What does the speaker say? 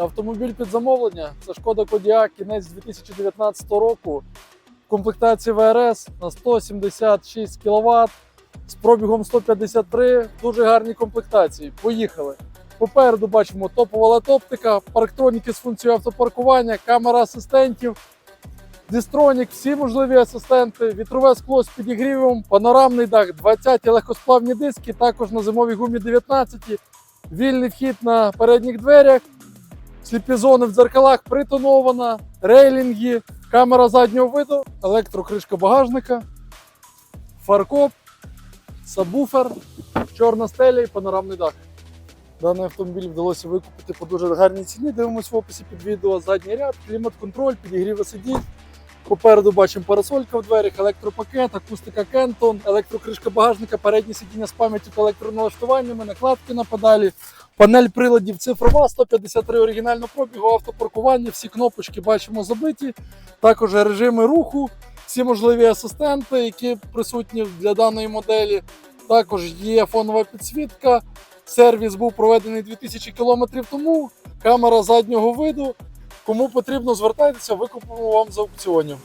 Автомобіль під замовлення. Це шкода Кодіак, кінець 2019 року. Комплектація ВРС на 176 кВт з пробігом 153. Дуже гарні комплектації. Поїхали. Попереду бачимо топова лет-оптика, парктроніки з функцією автопаркування, камера асистентів, дистронік, всі можливі асистенти, вітрове скло з підігрівом, панорамний дах, 20 легкосплавні диски, також на зимовій гумі 19, вільний вхід на передніх дверях, сліпі зони в дзеркалах притонована, рейлінги, камера заднього виду, електрокришка багажника, фаркоп, сабвуфер, чорна стеля і панорамний дах. Даний автомобіль вдалося викупити по дуже гарній ціні. Дивимося в описі під відео. Задній ряд, клімат-контроль, підігріви сидінь. Попереду бачимо парасолька в дверях, електропакет, акустика Кентон, електрокришка багажника, передні сидіння з пам'яттю та електроналаштуваннями, накладки на педалі, панель приладів цифрова, 153 оригінального пробігу, автопаркування, всі кнопочки бачимо забиті. Також режими руху, всі можливі асистенти, які присутні для даної моделі. Також є фонова підсвітка. Сервіс був проведений 2000 км тому. Камера заднього виду. Кому потрібно, звертайтеся, викупимо вам з аукціонів.